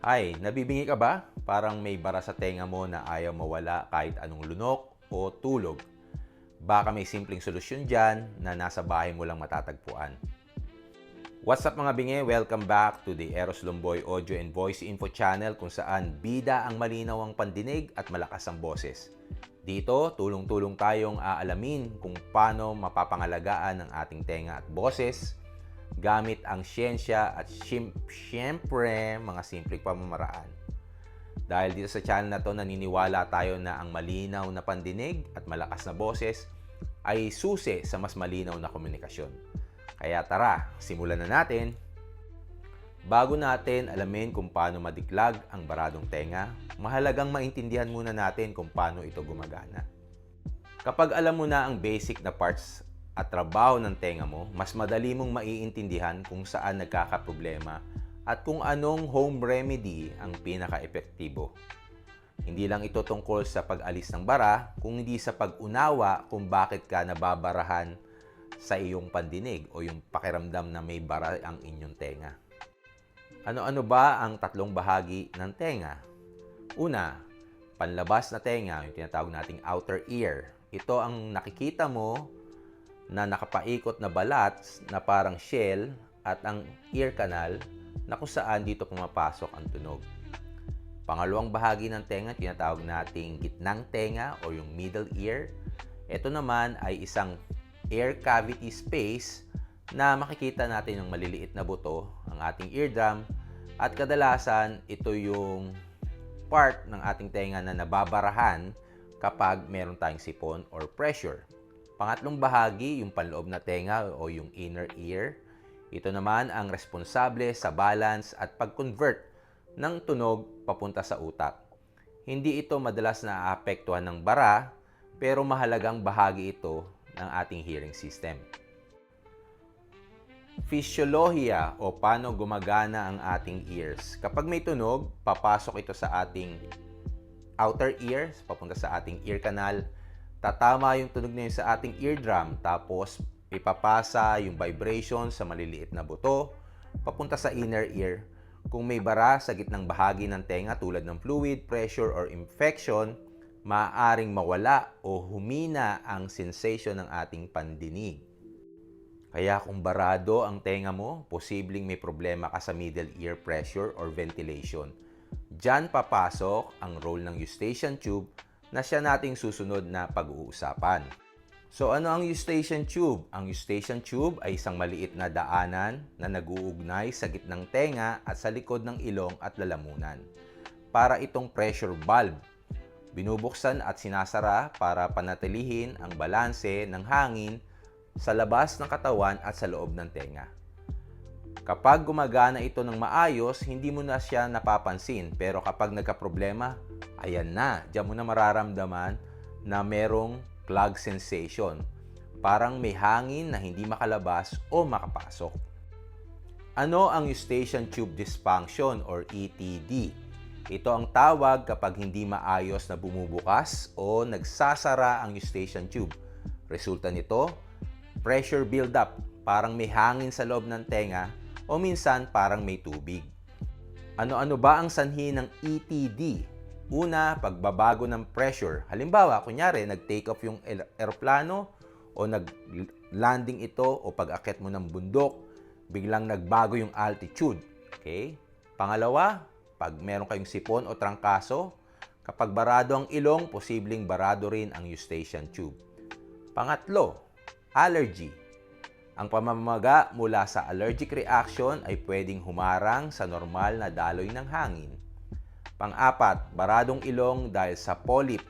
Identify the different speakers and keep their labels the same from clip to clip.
Speaker 1: Ay, nabibingi ka ba? Parang may bara sa tenga mo na ayaw mawala kahit anong lunok o tulog. Baka may simpleng solusyon dyan na nasa bahay mo lang matatagpuan. What's up mga bingi? Welcome back to the Eros Lumboy Audio and Voice Info Channel kung saan bida ang malinaw ang pandinig at malakas ang boses. Dito, tulong-tulong tayong aalamin kung paano mapapangalagaan ang ating tenga at boses gamit ang siyensya at syempre mga simpleng pamamaraan. Dahil dito sa channel na to naniniwala tayo na ang malinaw na pandinig at malakas na boses ay susi sa mas malinaw na komunikasyon. Kaya tara, simulan na natin. Bago natin alamin kung paano madiklag ang baradong tenga, mahalagang maintindihan muna natin kung paano ito gumagana. Kapag alam mo na ang basic na parts at trabaho ng tenga mo, mas madali mong maiintindihan kung saan nagkakaproblema at kung anong home remedy ang pinaka-epektibo. Hindi lang ito tungkol sa pag-alis ng bara, kung hindi sa pag-unawa kung bakit ka nababarahan sa iyong pandinig o yung pakiramdam na may bara ang inyong tenga. Ano-ano ba ang tatlong bahagi ng tenga? Una, panlabas na tenga, yung tinatawag nating outer ear. Ito ang nakikita mo na nakapaikot na balat na parang shell at ang ear canal na kung saan dito pumapasok ang tunog. Pangalawang bahagi ng tenga, tinatawag nating gitnang tenga o yung middle ear. Ito naman ay isang air cavity space na makikita natin yung maliliit na buto, ang ating eardrum, at kadalasan ito yung part ng ating tenga na nababarahan kapag meron tayong sipon or pressure. Pangatlong bahagi, yung panloob na tenga o yung inner ear. Ito naman ang responsable sa balance at pag-convert ng tunog papunta sa utak. Hindi ito madalas na aapektuhan ng bara, pero mahalagang bahagi ito ng ating hearing system. Physiolohiya o paano gumagana ang ating ears. Kapag may tunog, papasok ito sa ating outer ear, papunta sa ating ear canal. Tatama yung tunog na yun sa ating eardrum, tapos ipapasa yung vibration sa maliliit na buto, papunta sa inner ear. Kung may bara sa gitnang bahagi ng tenga tulad ng fluid, pressure, or infection, maaaring mawala o humina ang sensation ng ating pandinig. Kaya kung barado ang tenga mo, posibleng may problema ka sa middle ear pressure or ventilation. Diyan papasok ang role ng eustachian tube na siya nating susunod na pag-uusapan. So ano ang eustachian tube? Ang eustachian tube ay isang maliit na daanan na nag-uugnay sa gitnang tenga at sa likod ng ilong at lalamunan. Para itong pressure valve. Binubuksan at sinasara para panatilihin ang balanse ng hangin sa labas ng katawan at sa loob ng tenga. Kapag gumagana ito ng maayos, hindi mo na siya napapansin. Pero kapag nagka-problema, ayan na, diyan mo na mararamdaman na merong clog sensation. Parang may hangin na hindi makalabas o makapasok. Ano ang eustachian tube dysfunction or ETD? Ito ang tawag kapag hindi maayos na bumubukas o nagsasara ang eustachian tube. Resulta nito, pressure buildup, parang may hangin sa loob ng tenga o minsan parang may tubig. Ano-ano ba ang sanhi ng ETD? Una, pagbabago ng pressure. Halimbawa, kunyari, nag-take off yung el- eroplano o nag-landing ito o pag-akit mo ng bundok, biglang nagbago yung altitude. Okay? Pangalawa, pag meron kayong sipon o trangkaso, kapag barado ang ilong, posibleng barado rin ang eustachian tube. Pangatlo, allergy. Ang pamamaga mula sa allergic reaction ay pwedeng humarang sa normal na daloy ng hangin. Pang-apat, baradong ilong dahil sa polyp,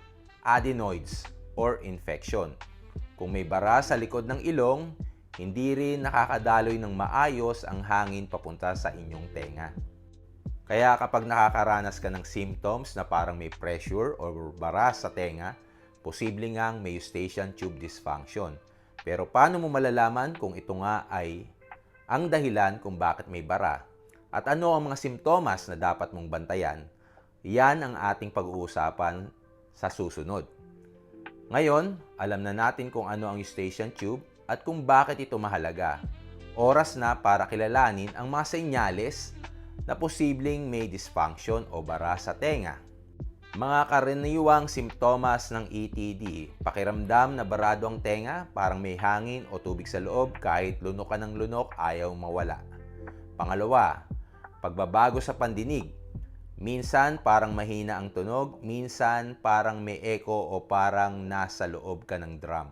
Speaker 1: adenoids, or infection. Kung may bara sa likod ng ilong, hindi rin nakakadaloy ng maayos ang hangin papunta sa inyong tenga. Kaya kapag nakakaranas ka ng symptoms na parang may pressure or bara sa tenga, posible ngang may eustachian tube dysfunction. Pero paano mo malalaman kung ito nga ay ang dahilan kung bakit may bara? At ano ang mga simptomas na dapat mong bantayan? Yan ang ating pag-uusapan sa susunod. Ngayon, alam na natin kung ano ang eustachian tube at kung bakit ito mahalaga. Oras na para kilalanin ang mga senyales na posibleng may dysfunction o bara sa tenga. Mga karaniwang simptomas ng ETD, pakiramdam na barado ang tenga, parang may hangin o tubig sa loob kahit lunok ka ng lunok ayaw mawala. Pangalawa, pagbabago sa pandinig. Minsan parang mahina ang tunog, minsan parang may echo o parang nasa loob ka ng drum.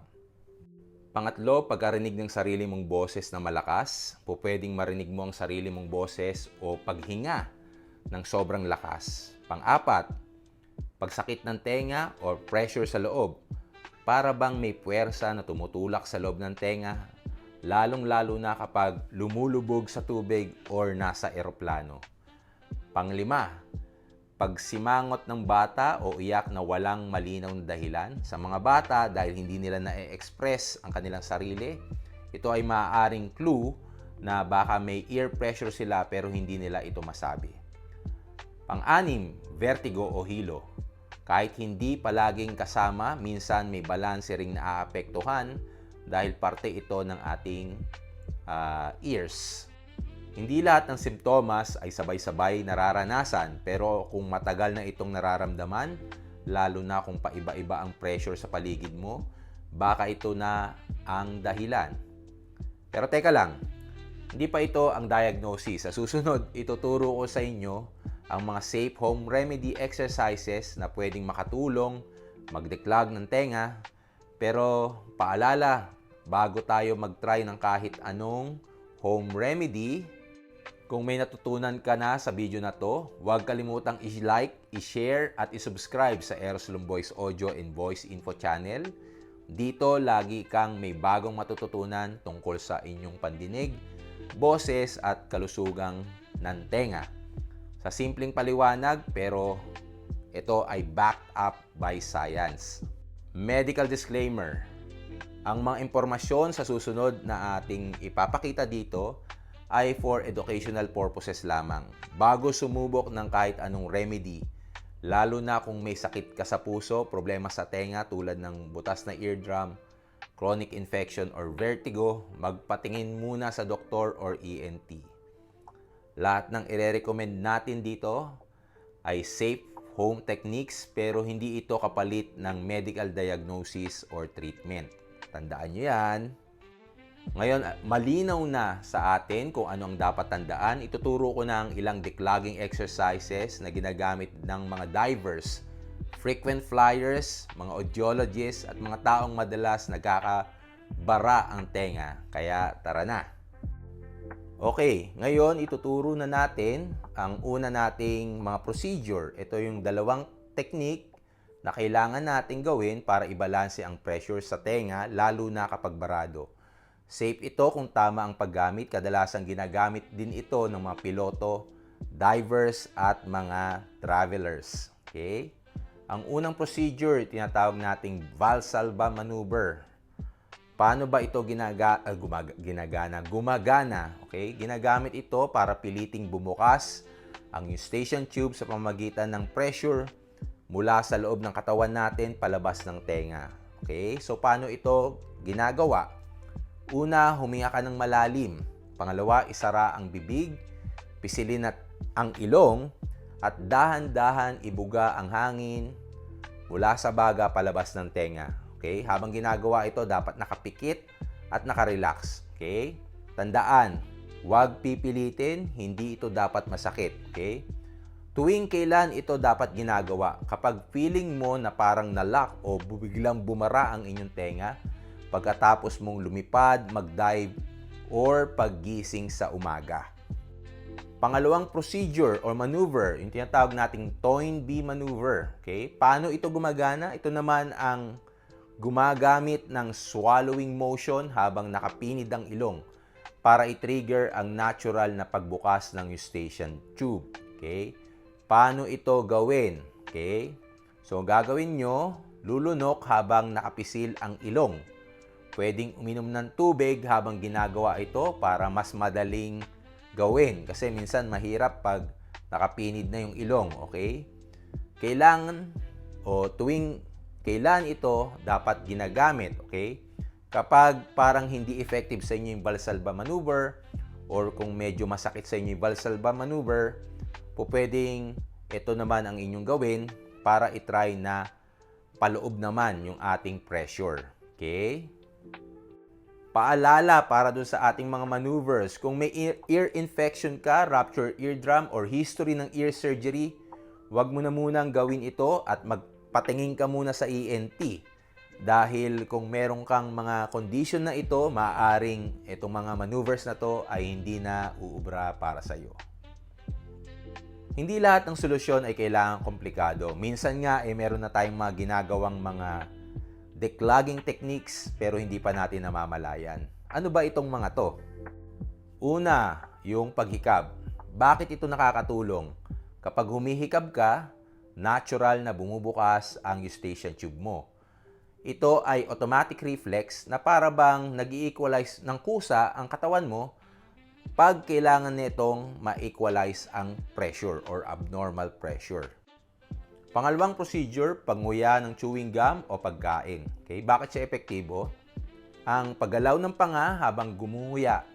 Speaker 1: Pangatlo, pagkarinig ng sarili mong boses na malakas, po marinig mo ang sarili mong boses o paghinga ng sobrang lakas. Pang-apat, pagsakit ng tenga or pressure sa loob. Para bang may puwersa na tumutulak sa loob ng tenga, lalong-lalo na kapag lumulubog sa tubig or nasa eroplano. Panglima, pagsimangot ng bata o iyak na walang malinaw na dahilan. Sa mga bata, dahil hindi nila na-express ang kanilang sarili, ito ay maaaring clue na baka may ear pressure sila pero hindi nila ito masabi. Pang-anim, vertigo o hilo. Kahit hindi palaging kasama, minsan may balanse ring naaapektuhan dahil parte ito ng ating ah, ears. Hindi lahat ng simptomas ay sabay-sabay nararanasan, pero kung matagal na itong nararamdaman, lalo na kung paiba-iba ang pressure sa paligid mo, baka ito na ang dahilan. Pero teka lang, hindi pa ito ang diagnosis. Sa susunod, ituturo ko sa inyo ang mga safe home remedy exercises na pwedeng makatulong, magdeklag ng tenga. Pero paalala, bago tayo mag-try ng kahit anong home remedy, kung may natutunan ka na sa video na to, huwag kalimutang i-like, i-share at i-subscribe sa Eros Voice Audio and Voice Info channel. Dito, lagi kang may bagong matututunan tungkol sa inyong pandinig, boses at kalusugang ng tenga. Sa simpleng paliwanag, pero ito ay backed up by science. Medical disclaimer. Ang mga impormasyon sa susunod na ating ipapakita dito ay for educational purposes lamang. Bago sumubok ng kahit anong remedy, lalo na kung may sakit ka sa puso, problema sa tenga tulad ng butas na eardrum, chronic infection or vertigo, magpatingin muna sa doktor or ENT. Lahat ng ire-recommend natin dito ay safe home techniques pero hindi ito kapalit ng medical diagnosis or treatment. Tandaan nyo yan. Ngayon, malinaw na sa atin kung ano ang dapat tandaan. Ituturo ko ng ilang declogging exercises na ginagamit ng mga divers, frequent flyers, mga audiologists, at mga taong madalas nagkakabara ang tenga. Kaya tara na! Okay, ngayon ituturo na natin ang una nating mga procedure. Ito yung dalawang technique na kailangan nating gawin para ibalanse ang pressure sa tenga lalo na kapag barado. Safe ito kung tama ang paggamit. Kadalasang ginagamit din ito ng mga piloto, divers at mga travelers. Okay? Ang unang procedure, tinatawag nating Valsalva maneuver. Paano ba ito ginaga, ah, gumaga, ginagana? Gumagana, okay? Ginagamit ito para piliting bumukas ang eustachian tube sa pamagitan ng pressure mula sa loob ng katawan natin palabas ng tenga. Okay? So, paano ito ginagawa? Una, huminga ka ng malalim. Pangalawa, isara ang bibig, pisilin at ang ilong, at dahan-dahan ibuga ang hangin mula sa baga palabas ng tenga. Okay? Habang ginagawa ito, dapat nakapikit at nakarelax. Okay? Tandaan, huwag pipilitin, hindi ito dapat masakit. Okay? Tuwing kailan ito dapat ginagawa? Kapag feeling mo na parang nalock o biglang bumara ang inyong tenga, pagkatapos mong lumipad, mag-dive, or paggising sa umaga. Pangalawang procedure or maneuver, yung tinatawag nating Toynbee maneuver. Okay? Paano ito gumagana? Ito naman ang gumagamit ng swallowing motion habang nakapinid ang ilong para i-trigger ang natural na pagbukas ng eustachian tube. Okay? Paano ito gawin? Okay? So, gagawin nyo, lulunok habang nakapisil ang ilong. Pwedeng uminom ng tubig habang ginagawa ito para mas madaling gawin. Kasi minsan mahirap pag nakapinid na yung ilong. Okay? Kailangan o tuwing kailan ito dapat ginagamit, okay? Kapag parang hindi effective sa inyo yung Valsalva maneuver, or kung medyo masakit sa inyo yung Valsalva maneuver, po pwedeng ito naman ang inyong gawin para itry na paloob naman yung ating pressure. Okay? Paalala para dun sa ating mga maneuvers, kung may ear, infection ka, rupture eardrum, or history ng ear surgery, wag mo na munang gawin ito at magpatingin ka muna sa ENT. Dahil kung meron kang mga condition na ito, maaaring itong mga maneuvers na to ay hindi na uubra para sa iyo. Hindi lahat ng solusyon ay kailangan komplikado. Minsan nga eh meron na tayong mga ginagawang mga declogging techniques pero hindi pa natin namamalayan. Ano ba itong mga to? Una, yung paghikab. Bakit ito nakakatulong? Kapag humihikab ka, natural na bumubukas ang eustachian tube mo. Ito ay automatic reflex na para bang nag equalize ng kusa ang katawan mo pag kailangan nitong ma-equalize ang pressure or abnormal pressure. Pangalawang procedure, panguya ng chewing gum o pagkain. Okay? Bakit siya epektibo? Ang paggalaw ng panga habang gumuya,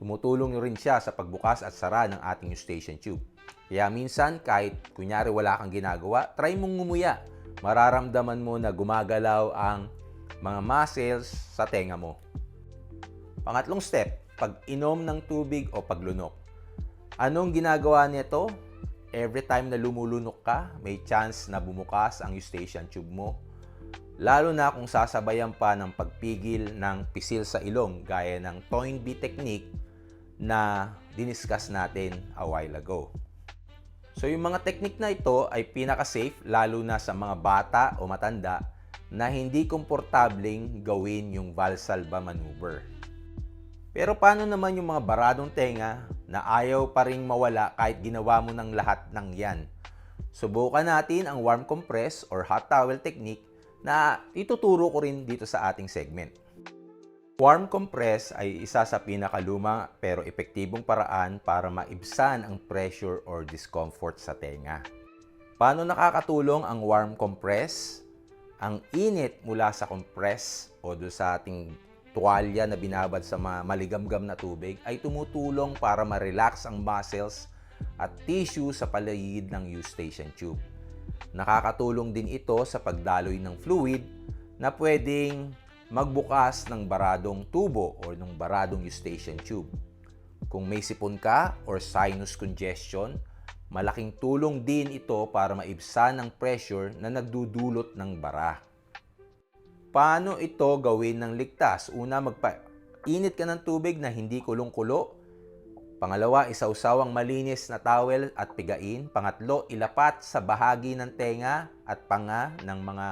Speaker 1: tumutulong rin siya sa pagbukas at sara ng ating eustachian tube. Kaya minsan, kahit kunyari wala kang ginagawa, try mong ngumuya. Mararamdaman mo na gumagalaw ang mga muscles sa tenga mo. Pangatlong step, pag-inom ng tubig o paglunok. Anong ginagawa nito? Every time na lumulunok ka, may chance na bumukas ang eustachian tube mo. Lalo na kung sasabayan pa ng pagpigil ng pisil sa ilong gaya ng Toynbee technique na diniscuss natin a while ago. So yung mga technique na ito ay pinaka-safe lalo na sa mga bata o matanda na hindi komportabling gawin yung Valsalva maneuver. Pero paano naman yung mga baradong tenga na ayaw pa ring mawala kahit ginawa mo ng lahat ng yan? Subukan natin ang warm compress or hot towel technique na ituturo ko rin dito sa ating segment. Warm compress ay isa sa pinakaluma pero epektibong paraan para maibsan ang pressure or discomfort sa tenga. Paano nakakatulong ang warm compress? Ang init mula sa compress o do sa ating tuwalya na binabad sa mga maligamgam na tubig ay tumutulong para ma-relax ang muscles at tissue sa paligid ng eustachian tube. Nakakatulong din ito sa pagdaloy ng fluid na pwedeng magbukas ng baradong tubo o ng baradong eustachian tube. Kung may sipon ka or sinus congestion, malaking tulong din ito para maibsan ang pressure na nagdudulot ng bara. Paano ito gawin ng ligtas? Una, magpa-init ka ng tubig na hindi kulong-kulo. Pangalawa, isawsaw ang malinis na towel at pigain. Pangatlo, ilapat sa bahagi ng tenga at panga ng mga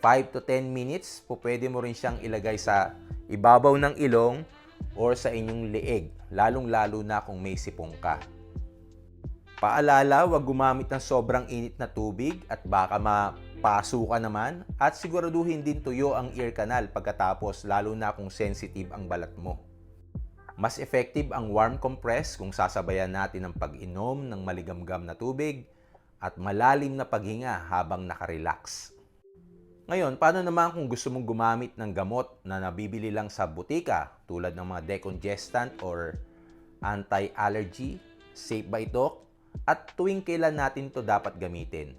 Speaker 1: 5 to 10 minutes. Po pwede mo rin siyang ilagay sa ibabaw ng ilong or sa inyong leeg, lalong-lalo na kung may sipong ka. Paalala, huwag gumamit ng sobrang init na tubig at baka mapaso ka naman at siguraduhin din tuyo ang ear canal pagkatapos lalo na kung sensitive ang balat mo. Mas effective ang warm compress kung sasabayan natin ng pag-inom ng maligamgam na tubig at malalim na paghinga habang nakarelax. Ngayon, paano naman kung gusto mong gumamit ng gamot na nabibili lang sa butika tulad ng mga decongestant or anti-allergy? Safe ba ito? At tuwing kailan natin to dapat gamitin?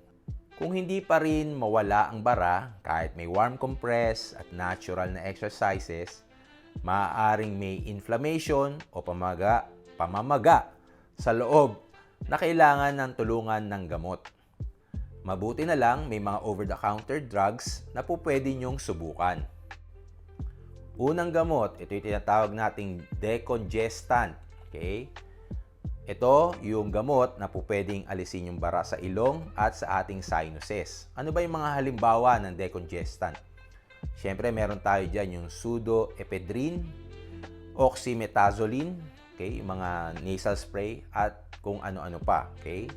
Speaker 1: Kung hindi pa rin mawala ang bara, kahit may warm compress at natural na exercises, maaaring may inflammation o pamaga, pamamaga sa loob na kailangan ng tulungan ng gamot. Mabuti na lang may mga over-the-counter drugs na po pwede nyong subukan. Unang gamot, ito yung tinatawag nating decongestant. Okay? Ito yung gamot na po pwedeng alisin yung bara sa ilong at sa ating sinuses. Ano ba yung mga halimbawa ng decongestant? Siyempre, meron tayo dyan yung pseudoephedrine, oxymetazoline, okay, yung mga nasal spray, at kung ano-ano pa. Okay?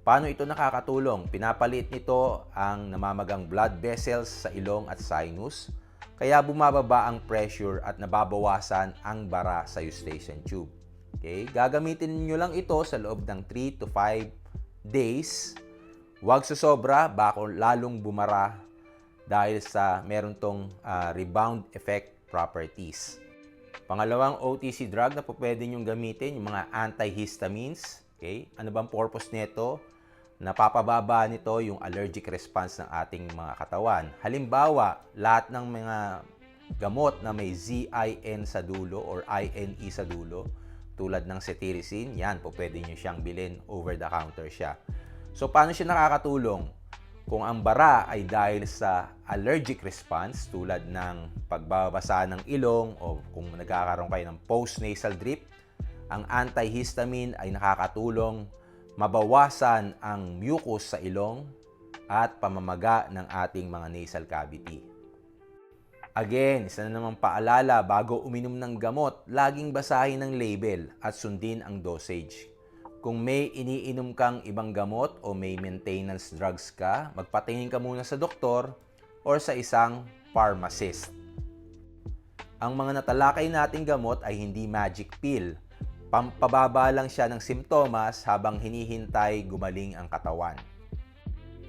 Speaker 1: Paano ito nakakatulong? Pinapalit nito ang namamagang blood vessels sa ilong at sinus, kaya bumababa ang pressure at nababawasan ang bara sa eustachian tube. Okay? Gagamitin niyo lang ito sa loob ng 3 to 5 days. Huwag susobra, bako lalong bumara dahil sa meron tong uh, rebound effect properties. Pangalawang OTC drug na po pwede niyong gamitin, yung mga antihistamines. Okay? Ano bang purpose nito? Napapababa nito yung allergic response ng ating mga katawan. Halimbawa, lahat ng mga gamot na may ZIN sa dulo or INE sa dulo, tulad ng cetirizine, yan po pwede nyo siyang bilhin, over the counter siya. So, paano siya nakakatulong? Kung ang bara ay dahil sa allergic response tulad ng pagbabasa ng ilong o kung nagkakaroon kayo ng post-nasal drip, ang antihistamine ay nakakatulong mabawasan ang mucus sa ilong at pamamaga ng ating mga nasal cavity. Again, isa na namang paalala bago uminom ng gamot, laging basahin ang label at sundin ang dosage. Kung may iniinom kang ibang gamot o may maintenance drugs ka, magpatingin ka muna sa doktor or sa isang pharmacist. Ang mga natalakay nating gamot ay hindi magic pill. Pampababa lang siya ng simptomas habang hinihintay gumaling ang katawan.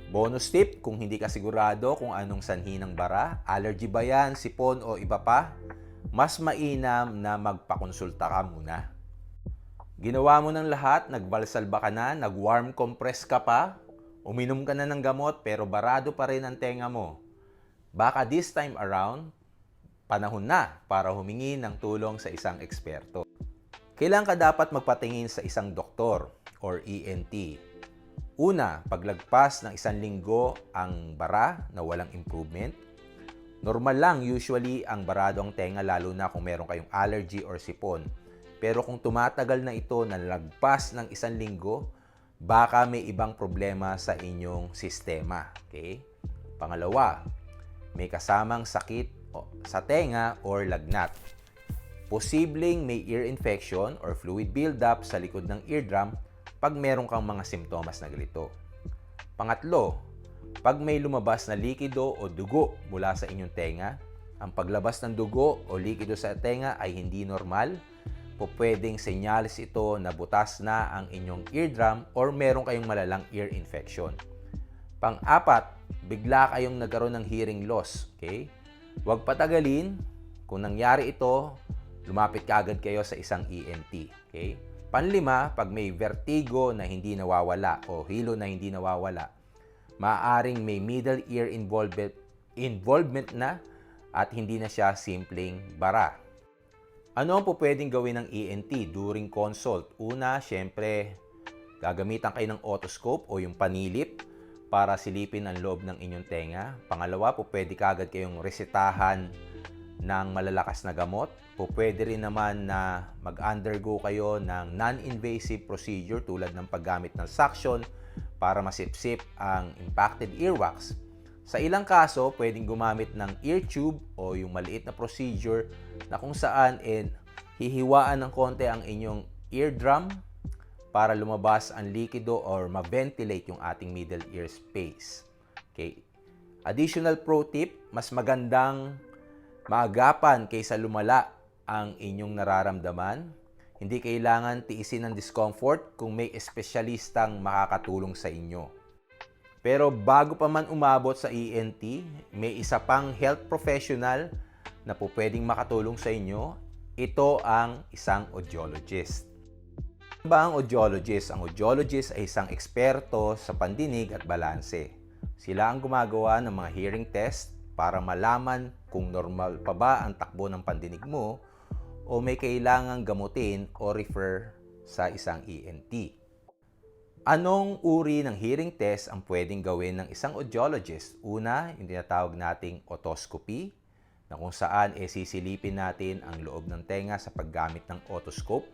Speaker 1: Bonus tip, kung hindi ka sigurado kung anong sanhi ng bara, allergy ba yan, sipon o iba pa, mas mainam na magpakonsulta ka muna. Ginawa mo ng lahat, nagbalsalba ka na, nag-warm compress ka pa, uminom ka na ng gamot pero barado pa rin ang tenga mo. Baka this time around, panahon na para humingi ng tulong sa isang eksperto. Kailan ka dapat magpatingin sa isang doktor or ENT? Una, paglagpas ng isang linggo ang bara na walang improvement. Normal lang usually ang barado ang tenga lalo na kung meron kayong allergy or sipon. Pero kung tumatagal na ito na lagpas ng isang linggo, baka may ibang problema sa inyong sistema. Okay? Pangalawa, may kasamang sakit sa tenga or lagnat. Posibleng may ear infection or fluid buildup sa likod ng eardrum pag meron kang mga simptomas na ganito. Pangatlo, pag may lumabas na likido o dugo mula sa inyong tenga, ang paglabas ng dugo o likido sa tenga ay hindi normal, po pwedeng senyalis ito na butas na ang inyong eardrum or meron kayong malalang ear infection. Pang-apat, bigla kayong nagkaroon ng hearing loss. Okay? Huwag patagalin. Kung nangyari ito, lumapit ka agad kayo sa isang ENT. Okay? Panlima, pag may vertigo na hindi nawawala o hilo na hindi nawawala, maaaring may middle ear involvement, involvement na at hindi na siya simpleng bara. Ano ang po pwedeng gawin ng ENT during consult? Una, syempre, gagamitan kayo ng otoscope o yung panilip para silipin ang loob ng inyong tenga. Pangalawa, po pwede kagad kayong resetahan ng malalakas na gamot. Po pwede rin naman na mag-undergo kayo ng non-invasive procedure tulad ng paggamit ng suction para masipsip ang impacted earwax. Sa ilang kaso, pwedeng gumamit ng ear tube o yung maliit na procedure na kung saan eh, hihiwaan ng konti ang inyong eardrum para lumabas ang likido or ma-ventilate yung ating middle ear space. Okay. Additional pro tip, mas magandang maagapan kaysa lumala ang inyong nararamdaman. Hindi kailangan tiisin ang discomfort kung may espesyalistang makakatulong sa inyo. Pero bago pa man umabot sa ENT, may isa pang health professional na po pwedeng makatulong sa inyo. Ito ang isang audiologist. Ano ba ang audiologist? Ang audiologist ay isang eksperto sa pandinig at balanse. Sila ang gumagawa ng mga hearing test para malaman kung normal pa ba ang takbo ng pandinig mo o may kailangang gamutin o refer sa isang ENT. Anong uri ng hearing test ang pwedeng gawin ng isang audiologist? Una, yung tinatawag nating otoscopy, na kung saan e sisilipin natin ang loob ng tenga sa paggamit ng otoscope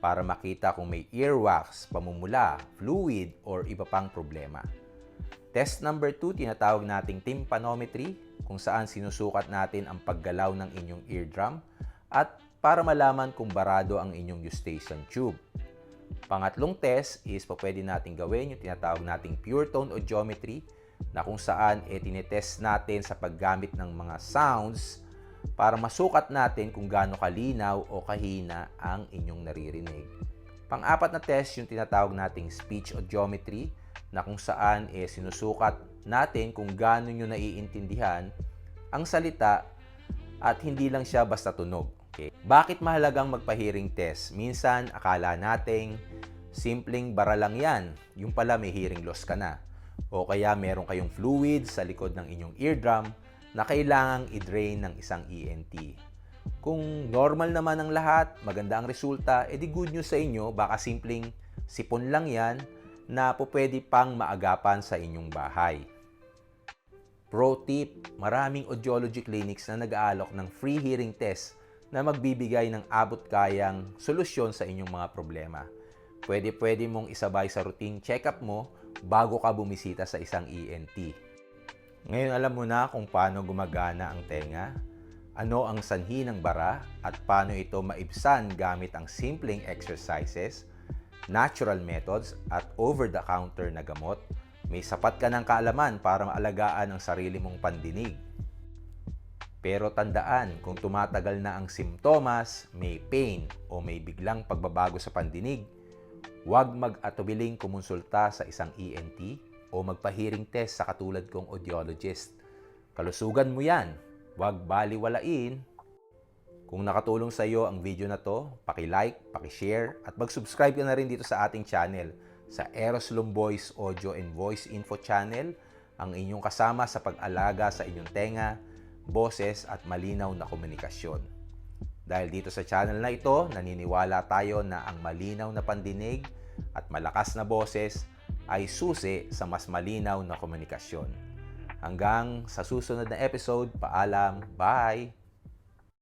Speaker 1: para makita kung may earwax, pamumula, fluid, or iba pang problema. Test number 2, tinatawag nating tympanometry, kung saan sinusukat natin ang paggalaw ng inyong eardrum at para malaman kung barado ang inyong eustachian tube. Pangatlong test is pa pwede natin gawin yung tinatawag nating pure tone audiometry na kung saan e tinetest natin sa paggamit ng mga sounds para masukat natin kung gaano kalinaw o kahina ang inyong naririnig. Pang-apat na test yung tinatawag nating speech audiometry na kung saan e sinusukat natin kung gaano nyo naiintindihan ang salita at hindi lang siya basta tunog. Okay. Bakit mahalagang magpa-hearing test? Minsan, akala nating simpleng bara lang yan. Yung pala may hearing loss ka na. O kaya meron kayong fluid sa likod ng inyong eardrum na kailangang i-drain ng isang ENT. Kung normal naman ang lahat, maganda ang resulta, edi good news sa inyo, baka simpleng sipon lang yan na po pwede pang maagapan sa inyong bahay. Pro tip, maraming audiology clinics na nag-aalok ng free hearing test na magbibigay ng abot-kayang solusyon sa inyong mga problema. Pwede-pwede mong isabay sa routine check-up mo bago ka bumisita sa isang ENT. Ngayon alam mo na kung paano gumagana ang tenga, ano ang sanhi ng bara at paano ito maibsan gamit ang simpleng exercises, natural methods at over-the-counter na gamot, may sapat ka ng kaalaman para maalagaan ang sarili mong pandinig. Pero tandaan, kung tumatagal na ang simptomas, may pain o may biglang pagbabago sa pandinig, huwag mag-atubiling kumonsulta sa isang ENT o magpa-hearing test sa katulad kong audiologist. Kalusugan mo yan, huwag baliwalain. Kung nakatulong sa iyo ang video na to, paki-like, paki-share at mag-subscribe ka na rin dito sa ating channel sa Eros Lumboy's Audio and Voice Info Channel, ang inyong kasama sa pag-alaga sa inyong tenga, boses at malinaw na komunikasyon. Dahil dito sa channel na ito, naniniwala tayo na ang malinaw na pandinig at malakas na boses ay susi sa mas malinaw na komunikasyon. Hanggang sa susunod na episode, paalam, bye!